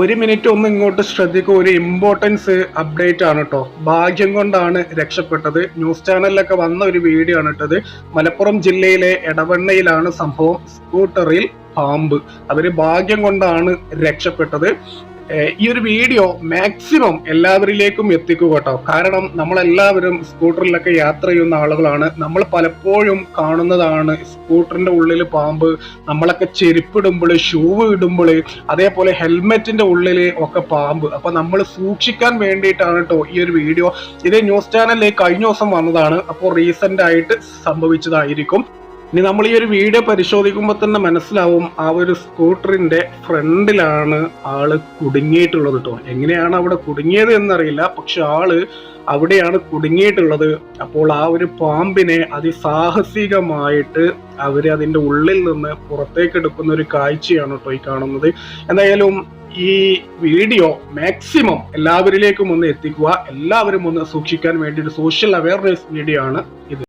ഒരു മിനിറ്റ് ഒന്ന് ഇങ്ങോട്ട് ശ്രദ്ധിക്കുക ഒരു ഇമ്പോർട്ടൻസ് അപ്ഡേറ്റ് ആണ് കേട്ടോ ഭാഗ്യം കൊണ്ടാണ് രക്ഷപ്പെട്ടത്. ന്യൂസ് ചാനലിലൊക്കെ വന്ന ഒരു വീഡിയോ ആണ് ഇട്ടത് മലപ്പുറം ജില്ലയിലെ എടവണ്ണയിലാണ് സംഭവം. സ്കൂട്ടറിൽ പാമ്പ്. അവർ ഭാഗ്യം കൊണ്ടാണ് രക്ഷപ്പെട്ടത്. ഈ ഒരു വീഡിയോ മാക്സിമം എല്ലാവരിലേക്കും എത്തിക്കുക കേട്ടോ. കാരണം നമ്മളെല്ലാവരും സ്കൂട്ടറിലൊക്കെ യാത്ര ചെയ്യുന്ന ആളുകളാണ്. നമ്മൾ പലപ്പോഴും കാണുന്നതാണ് സ്കൂട്ടറിന്റെ ഉള്ളിൽ പാമ്പ് നമ്മളൊക്കെ ചെരുപ്പിടുമ്പോൾ ഷൂ ഇടുമ്പോൾ അതേപോലെ ഹെൽമെറ്റിന്റെ ഉള്ളിൽ ഒക്കെ പാമ്പ്. അപ്പൊ നമ്മൾ സൂക്ഷിക്കാൻ വേണ്ടിയിട്ടാണ് കേട്ടോ ഈ ഒരു വീഡിയോ. ഇത് ന്യൂസ് ചാനലിൽ കഴിഞ്ഞ ദിവസം വന്നതാണ്. അപ്പോൾ റീസെന്റ് ആയിട്ട് സംഭവിച്ചതായിരിക്കും. ഇനി നമ്മൾ ഈ ഒരു വീഡിയോ പരിശോധിക്കുമ്പോൾ തന്നെ മനസ്സിലാവും ആ ഒരു സ്കൂട്ടറിന്റെ ഫ്രണ്ടിലാണ് ആൾ കുടുങ്ങിയിട്ടുള്ളത് കേട്ടോ എങ്ങനെയാണ് അവിടെ കുടുങ്ങിയത് എന്നറിയില്ല. പക്ഷെ ആൾ അവിടെയാണ് കുടുങ്ങിയിട്ടുള്ളത്. അപ്പോൾ ആ ഒരു പാമ്പിനെ അതിസാഹസികമായിട്ട് അവർ അതിന്റെ ഉള്ളിൽ നിന്ന് പുറത്തേക്ക് എടുക്കുന്ന ഒരു കാഴ്ചയാണ് കേട്ടോ ഈ കാണുന്നത്. എന്തായാലും ഈ വീഡിയോ മാക്സിമം എല്ലാവരിലേക്കും ഒന്ന് എത്തിക്കുക. എല്ലാവരും ഒന്ന് സൂക്ഷിക്കാൻ വേണ്ടി ഒരു സോഷ്യൽ അവയർനെസ് വീഡിയോ ആണ് ഇത്.